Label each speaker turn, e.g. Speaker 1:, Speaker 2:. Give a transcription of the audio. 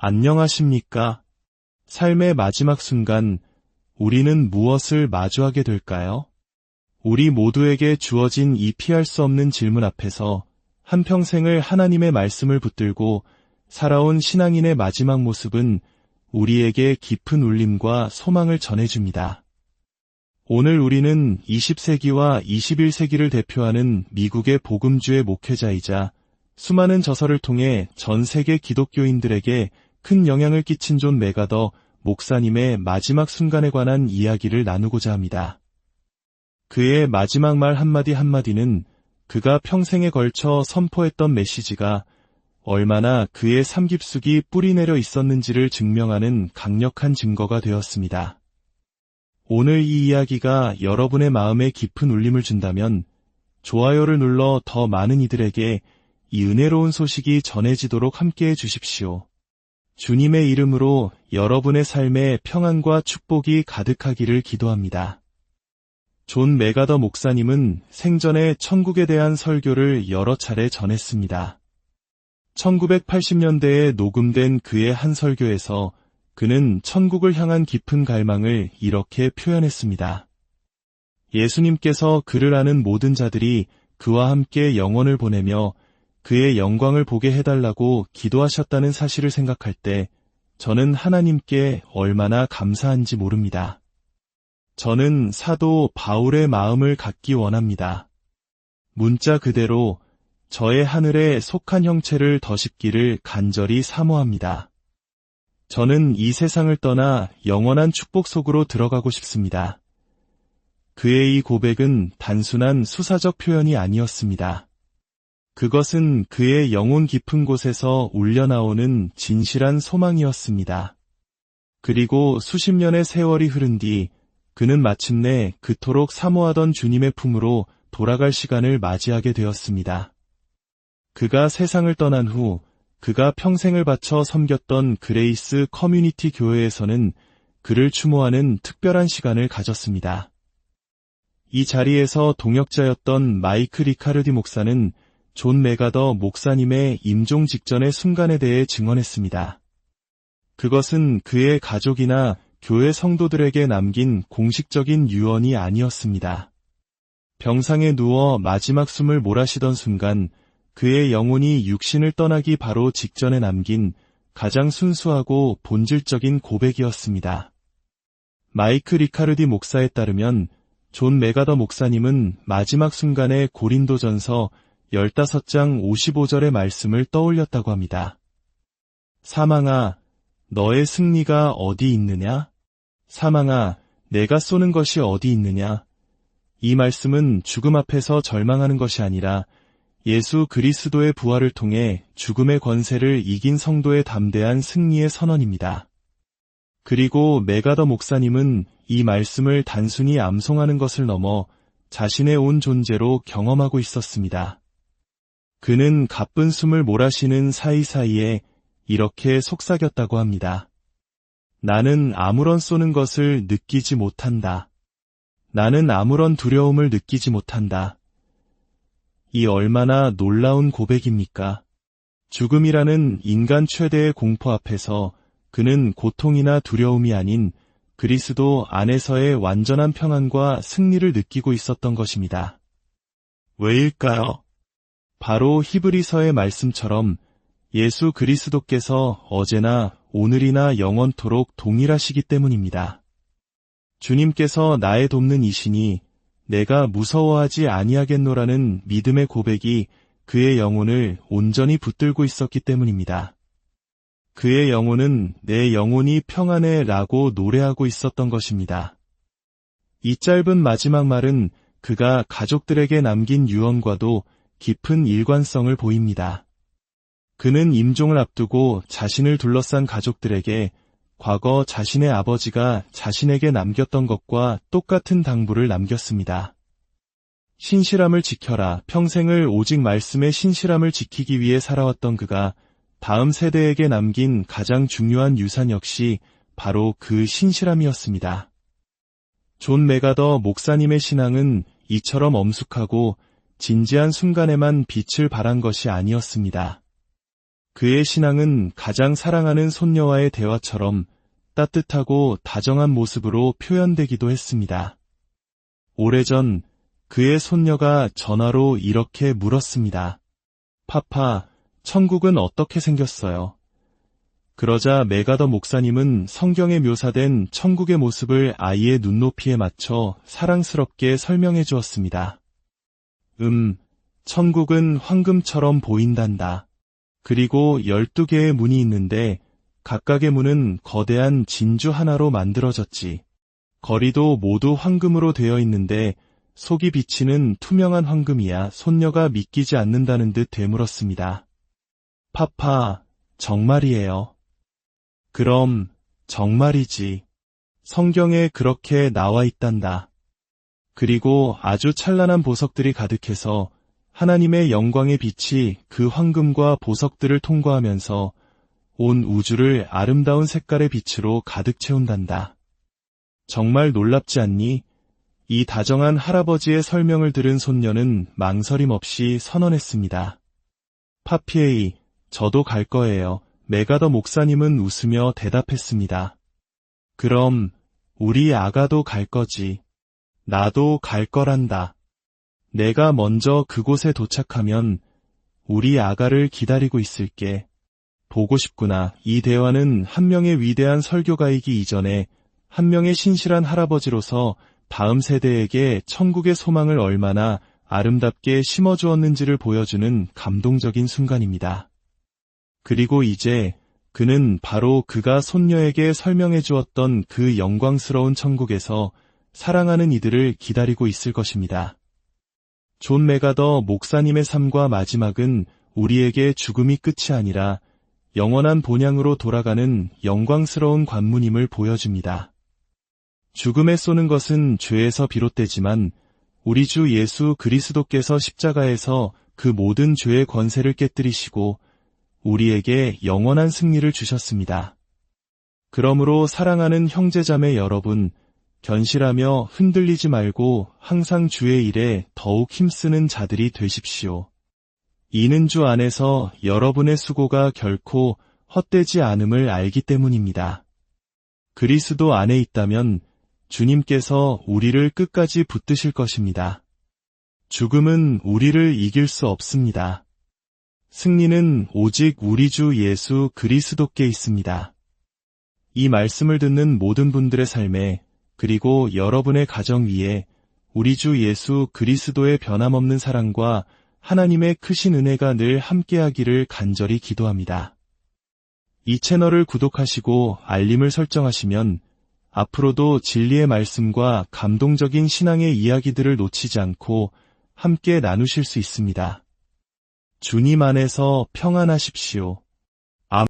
Speaker 1: 안녕하십니까? 삶의 마지막 순간, 우리는 무엇을 마주하게 될까요? 우리 모두에게 주어진 이 피할 수 없는 질문 앞에서 한평생을 하나님의 말씀을 붙들고 살아온 신앙인의 마지막 모습은 우리에게 깊은 울림과 소망을 전해줍니다. 오늘 우리는 20세기와 21세기를 대표하는 미국의 복음주의 목회자이자 수많은 저서를 통해 전 세계 기독교인들에게 큰 영향을 끼친 존 메가더 목사님의 마지막 순간에 관한 이야기를 나누고자 합니다. 그의 마지막 말 한마디 한마디는 그가 평생에 걸쳐 선포했던 메시지가 얼마나 그의 삶 깊숙이 뿌리내려 있었는지를 증명하는 강력한 증거가 되었습니다. 오늘 이 이야기가 여러분의 마음에 깊은 울림을 준다면 좋아요를 눌러 더 많은 이들에게 이 은혜로운 소식이 전해지도록 함께해 주십시오. 주님의 이름으로 여러분의 삶에 평안과 축복이 가득하기를 기도합니다. 존 메가더 목사님은 생전에 천국에 대한 설교를 여러 차례 전했습니다. 1980년대에 녹음된 그의 한 설교에서 그는 천국을 향한 깊은 갈망을 이렇게 표현했습니다. 예수님께서 그를 아는 모든 자들이 그와 함께 영원을 보내며 그의 영광을 보게 해달라고 기도하셨다는 사실을 생각할 때 저는 하나님께 얼마나 감사한지 모릅니다. 저는 사도 바울의 마음을 갖기 원합니다. 문자 그대로 저의 하늘에 속한 형체를 더십기를 간절히 사모합니다. 저는 이 세상을 떠나 영원한 축복 속으로 들어가고 싶습니다. 그의 이 고백은 단순한 수사적 표현이 아니었습니다. 그것은 그의 영혼 깊은 곳에서 울려나오는 진실한 소망이었습니다. 그리고 수십 년의 세월이 흐른 뒤 그는 마침내 그토록 사모하던 주님의 품으로 돌아갈 시간을 맞이하게 되었습니다. 그가 세상을 떠난 후 그가 평생을 바쳐 섬겼던 그레이스 커뮤니티 교회에서는 그를 추모하는 특별한 시간을 가졌습니다. 이 자리에서 동역자였던 마이크 리카르디 목사는 존 메가더 목사님의 임종 직전의 순간에 대해 증언했습니다. 그것은 그의 가족이나 교회 성도들에게 남긴 공식적인 유언이 아니었습니다. 병상에 누워 마지막 숨을 몰아쉬던 순간 그의 영혼이 육신을 떠나기 바로 직전에 남긴 가장 순수하고 본질적인 고백이었습니다. 마이크 리카르디 목사에 따르면 존 메가더 목사님은 마지막 순간에 고린도전서 15장 55절의 말씀을 떠올렸다고 합니다. 사망아, 너의 승리가 어디 있느냐? 사망아, 내가 쏘는 것이 어디 있느냐? 이 말씀은 죽음 앞에서 절망하는 것이 아니라 예수 그리스도의 부활을 통해 죽음의 권세를 이긴 성도의 담대한 승리의 선언입니다. 그리고 메가더 목사님은 이 말씀을 단순히 암송하는 것을 넘어 자신의 온 존재로 경험하고 있었습니다. 그는 가쁜 숨을 몰아쉬는 사이사이에 이렇게 속삭였다고 합니다. 나는 아무런 쏘는 것을 느끼지 못한다. 나는 아무런 두려움을 느끼지 못한다. 이 얼마나 놀라운 고백입니까? 죽음이라는 인간 최대의 공포 앞에서 그는 고통이나 두려움이 아닌 그리스도 안에서의 완전한 평안과 승리를 느끼고 있었던 것입니다. 왜일까요? 바로 히브리서의 말씀처럼 예수 그리스도께서 어제나 오늘이나 영원토록 동일하시기 때문입니다. 주님께서 나의 돕는 이신이 내가 무서워하지 아니하겠노라는 믿음의 고백이 그의 영혼을 온전히 붙들고 있었기 때문입니다. 그의 영혼은 내 영혼이 평안해 라고 노래하고 있었던 것입니다. 이 짧은 마지막 말은 그가 가족들에게 남긴 유언과도 깊은 일관성을 보입니다. 그는 임종을 앞두고 자신을 둘러싼 가족들에게 과거 자신의 아버지가 자신에게 남겼던 것과 똑같은 당부를 남겼습니다. 신실함을 지켜라. 평생을 오직 말씀의 신실함을 지키기 위해 살아왔던 그가 다음 세대에게 남긴 가장 중요한 유산 역시 바로 그 신실함이었습니다. 존 메가더 목사님의 신앙은 이처럼 엄숙하고 진지한 순간에만 빛을 발한 것이 아니었습니다. 그의 신앙은 가장 사랑하는 손녀와의 대화처럼 따뜻하고 다정한 모습으로 표현되기도 했습니다. 오래전 그의 손녀가 전화로 이렇게 물었습니다. 파파, 천국은 어떻게 생겼어요? 그러자 메가더 목사님은 성경에 묘사된 천국의 모습을 아이의 눈높이에 맞춰 사랑스럽게 설명해 주었습니다. 음, 천국은 황금처럼 보인단다. 그리고 12개의 문이 있는데 각각의 문은 거대한 진주 하나로 만들어졌지. 거리도 모두 황금으로 되어 있는데 속이 비치는 투명한 황금이야 손녀가 믿기지 않는다는 듯 되물었습니다. 파파, 정말이에요. 그럼, 정말이지. 성경에 그렇게 나와 있단다. 그리고 아주 찬란한 보석들이 가득해서 하나님의 영광의 빛이 그 황금과 보석들을 통과하면서 온 우주를 아름다운 색깔의 빛으로 가득 채운단다. 정말 놀랍지 않니? 이 다정한 할아버지의 설명을 들은 손녀는 망설임 없이 선언했습니다. 파피에이, 저도 갈 거예요. 메가더 목사님은 웃으며 대답했습니다. 그럼 우리 아가도 갈 거지. 나도 갈 거란다. 내가 먼저 그곳에 도착하면 우리 아가를 기다리고 있을게. 보고 싶구나. 이 대화는 한 명의 위대한 설교가이기 이전에 한 명의 신실한 할아버지로서 다음 세대에게 천국의 소망을 얼마나 아름답게 심어주었는지를 보여주는 감동적인 순간입니다. 그리고 이제 그는 바로 그가 손녀에게 설명해 주었던 그 영광스러운 천국에서 사랑하는 이들을 기다리고 있을 것입니다. 존 메가더 목사님의 삶과 마지막은 우리에게 죽음이 끝이 아니라 영원한 본향으로 돌아가는 영광스러운 관문임을 보여줍니다. 죽음에 쏘는 것은 죄에서 비롯되지만 우리 주 예수 그리스도께서 십자가에서 그 모든 죄의 권세를 깨뜨리시고 우리에게 영원한 승리를 주셨습니다. 그러므로 사랑하는 형제자매 여러분, 견실하며 흔들리지 말고 항상 주의 일에 더욱 힘쓰는 자들이 되십시오. 이는 주 안에서 여러분의 수고가 결코 헛되지 않음을 알기 때문입니다. 그리스도 안에 있다면 주님께서 우리를 끝까지 붙드실 것입니다. 죽음은 우리를 이길 수 없습니다. 승리는 오직 우리 주 예수 그리스도께 있습니다. 이 말씀을 듣는 모든 분들의 삶에 그리고 여러분의 가정 위에 우리 주 예수 그리스도의 변함없는 사랑과 하나님의 크신 은혜가 늘 함께하기를 간절히 기도합니다. 이 채널을 구독하시고 알림을 설정하시면 앞으로도 진리의 말씀과 감동적인 신앙의 이야기들을 놓치지 않고 함께 나누실 수 있습니다. 주님 안에서 평안하십시오.